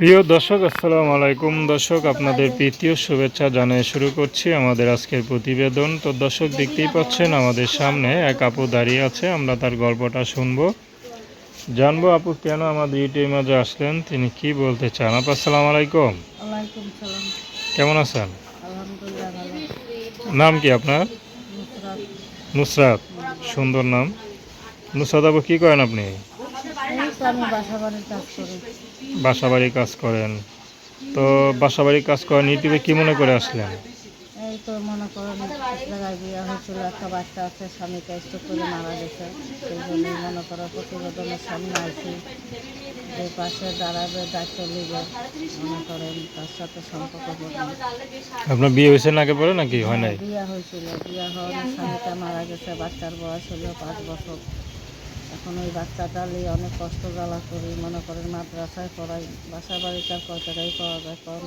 প্রিয় দর্শক আসসালামু আলাইকুম। দর্শক আপনাদের প্রীতীয় শুভেচ্ছা জানিয়ে শুরু করছি আমাদের আজকের প্রতিবেদন। তো দর্শক দেখতেই পাচ্ছেন আমাদের সামনে এক আপু দাঁড়িয়ে আছে আমরা তার গল্পটা শুনব। জানব আপু কেন আমাদের ইউটিউবের মাঝে আসলেন? তিনি কি বলতে চান? আপু আসসালামু আলাইকুম। কেমন আছেন? আলহামদুলিল্লাহ নাম কি আপনার? নুসরাত। নুসরাত। সুন্দর নাম। নুসরাত আপু কী করেন আপনি? এই তো আমি বাসা বাড়ির কাজ করি বাসাবাড়ি কাজ করেন। তো বাসাবাড়ি কাজ করেন ইউটিউবে কি মনে করে আসলেন? এই তো মনে করেন জায়গায় বিয়ে হয়েছিল একটা বাচ্চা আছে স্বামীকে করে মারা গেছে। সেই মনে করো প্রতিবেদনের সামনে আছি যে পাশে দাঁড়াবে দায়িত্ব নিবে। মনে করেন তার সাথে সম্পর্ক করবেন আপনার বিয়ে হয়েছে না আগে পরে নাকি? হয় নাই? বিয়ে হয়েছিল। বিয়ে হওয়ার স্বামীটা মারা গেছে বাচ্চার বয়স হলো পাঁচ বছর। এখন ওই বাচ্চাটা নিয়ে অনেক কষ্ট জ্বালা করি মনে করেন মাদ্রাসায় পড়াই বাসা বাড়িতে আর কয় টাকাই পাওয়া যায় কম।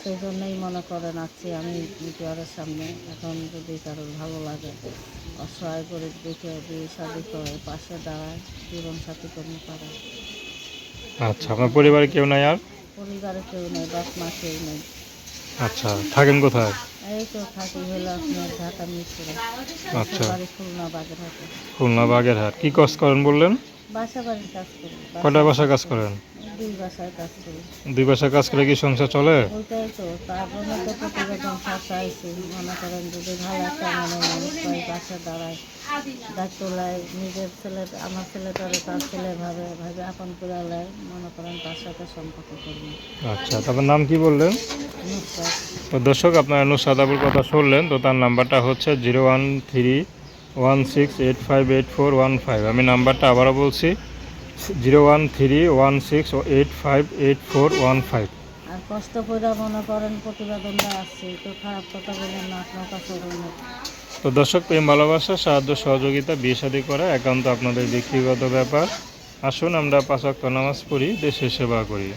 সেই জন্যই মনে করেন আছি আমি মিটিয়ারের সামনে। এখন যদি কারোর ভালো লাগে অসহায় গরিব দেখে বিয়ে শাদি করে পাশে দাঁড়ায় জীবন সাথী কর্মী করে। আচ্ছা আপনার পরিবারে কেউ নাই আর? পরিবারে কেউ নেই বাপ মা কেউ নেই। আচ্ছা থাকেন কোথায়? এই তো থাকি হলো আপনার ঢাকা মিরপুরে। আচ্ছা। খুলনা বাগেরহাটে। খুলনা বাগেরহাট। কি কাজ করেন বললেন? বাসা বাড়ির কাজ করি। করেন? দুই কাজ করি। দুই বাসায় কাজ করে কি সংসার চলে? ওইটাই তো প্রতিবেদন মনে করেন যদি ভালো একটা মনে মানুষ পাই পাশে দাঁড়ায় দায়িত্ব নেয় নিজের ছেলে আমার ছেলেটারে তার ছেলে ভাবে ভাবে আপন করে মনে করেন তার সাথে সম্পর্ক করবেন আচ্ছা তারপর নাম কি বললেন? তো দর্শক আপনার নুসাদ আবুর কথা শুনলেন তো তার নাম্বারটা হচ্ছে zero one three one six eight five eight four one five. আমি নাম্বারটা আবারও বলছি zero one three one six eight five eight four one five. আর কষ্ট করে মনে করেন প্রতিবেদনটা আসছে তো খারাপ কথা বললেন না আপনার কাছে তো দর্শক প্রেম ভালোবাসা সাহায্য সহযোগিতা বিয়ে শাদী করা একান্ত আপনাদের ব্যক্তিগত ব্যাপার। আসুন আমরা পাঁচ ওয়াক্ত নামাজ পড়ি দেশের সেবা করি।